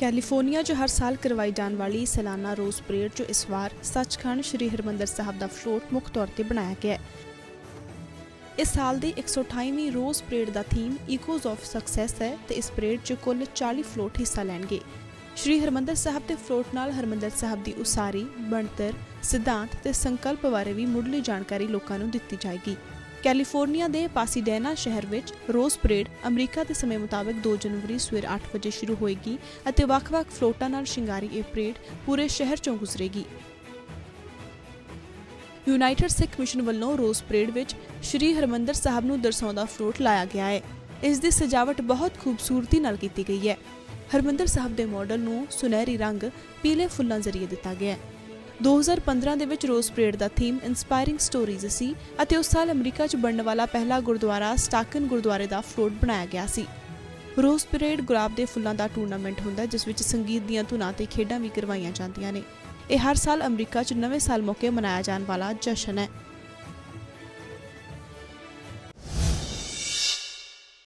California 'ਚ ਹਰ ਸਾਲ ਕਰਵਾਈ ਜਾਣ ਵਾਲੀ ਸਾਲਾਨਾ ਰੋਜ਼ ਪਰੇਡ 'ਚ ਇਸ ਵਾਰ ਸੱਚਖੰਡ ਸ੍ਰੀ ਹਰਿਮੰਦਰ ਸਾਹਿਬ ਦਾ ਫਲੋਟ ਮੁੱਖ ਤੌਰ ਤੇ ਬਣਾਇਆ ਗਿਆ ਹੈ। ਇਸ ਸਾਲ ਦੀ 128ਵੀਂ ਰੋਜ਼ ਪਰੇਡ ਦਾ ਥੀਮ ਇਕੋਜ਼ ਆਫ ਸਕਸੈਸ ਹੈ ਤੇ ਇਸ ਪਰੇਡ 'ਚ ਕੁੱਲ 40 ਫਲੋਟ ਹਿੱਸਾ ਲੈਣਗੇ। ਸ਼੍ਰੀ ਹਰਿਮੰਦਰ ਸਾਹਿਬ ਦੇ ਫਲੋਟ ਨਾਲ ਹਰਿਮੰਦਰ ਸਾਹਿਬ ਦੀ ਉਸਾਰੀ, ਬਣਤਰ, ਸਿਧਾਂਤ ਤੇ ਸੰਕਲਪ ਬਾਰੇ ਵੀ ਮੁੱਢਲੀ ਜਾਣਕਾਰੀ ਲੋਕਾਂ ਨੂੰ ਦਿੱਤੀ ਜਾਏਗੀ। ਕੈਲੀਫੋਰਨੀਆ ਦੇ ਪਾਸੀਡੇਨਾ ਸ਼ਹਿਰ ਵਿੱਚ ਰੋਜ਼ ਪਰੇਡ ਅਮਰੀਕਾ ਦੇ ਸਮੇਂ ਮੁਤਾਬਕ 2 ਜਨਵਰੀ ਸਵੇਰ 8 ਵਜੇ ਸ਼ੁਰੂ ਹੋਏਗੀ ਅਤੇ ਵੱਖ-ਵੱਖ ਫਲੋਟਾਂ ਨਾਲ ਸ਼ਿੰਗਾਰੀ ਇਹ ਪਰੇਡ ਪੂਰੇ ਸ਼ਹਿਰ ਚੋਂ ਗੁਜ਼ਰੇਗੀ। ਯੂਨਾਈਟਿਡ ਸਿੱਖ ਮਿਸ਼ਨ ਵੱਲੋਂ ਰੋਜ਼ ਪਰੇਡ ਵਿੱਚ ਸ਼੍ਰੀ ਹਰਮੰਦਰ ਸਾਹਿਬ ਨੂੰ ਦਰਸਾਉਂਦਾ ਫਲੋਟ ਲਾਇਆ ਗਿਆ ਹੈ। ਇਸ ਦੀ ਸਜਾਵਟ ਬਹੁਤ ਖੂਬਸੂਰਤੀ ਨਾਲ ਕੀਤੀ ਗਈ ਹੈ। ਹਰਮੰਦਰ ਸਾਹਿਬ ਦੇ ਮਾਡਲ ਨੂੰ ਸੁਨਹਿਰੀ ਰੰਗ ਪੀਲੇ ਫੁੱਲਾਂ ਜ਼ਰੀਏ ਦਿੱਤਾ ਗਿਆ ਹੈ। 2015 ਦੇ ਵਿੱਚ ਰੋਜ਼ ਪਰੇਡ ਦਾ ਥੀਮ ਇਨਸਪਾਇਰਿੰਗ ਸਟੋਰੀਜ਼ ਸੀ ਅਤੇ ਉਸ ਸਾਲ ਅਮਰੀਕਾ 'ਚ ਬਣਨ ਵਾਲਾ ਪਹਿਲਾ ਗੁਰਦੁਆਰਾ ਸਟਾਕਨ ਗੁਰਦੁਆਰੇ ਦਾ ਫਲੋਟ ਬਣਾਇਆ ਗਿਆ ਸੀ। ਰੋਜ਼ ਪਰੇਡ ਗੁਲਾਬ ਦੇ ਫੁੱਲਾਂ ਦਾ ਟੂਰਨਾਮੈਂਟ ਹੁੰਦਾ ਹੈ, ਜਿਸ ਵਿੱਚ ਸੰਗੀਤ ਦੀਆਂ ਧੁਨਾਂ ਤੇ ਖੇਡਾਂ ਵੀ ਕਰਵਾਈਆਂ ਜਾਂਦੀਆਂ ਨੇ। ਇਹ ਹਰ ਸਾਲ ਅਮਰੀਕਾ 'ਚ ਨਵੇਂ ਸਾਲ ਮੌਕੇ ਮਨਾਇਆ ਜਾਣ ਵਾਲਾ ਜਸ਼ਨ ਹੈ।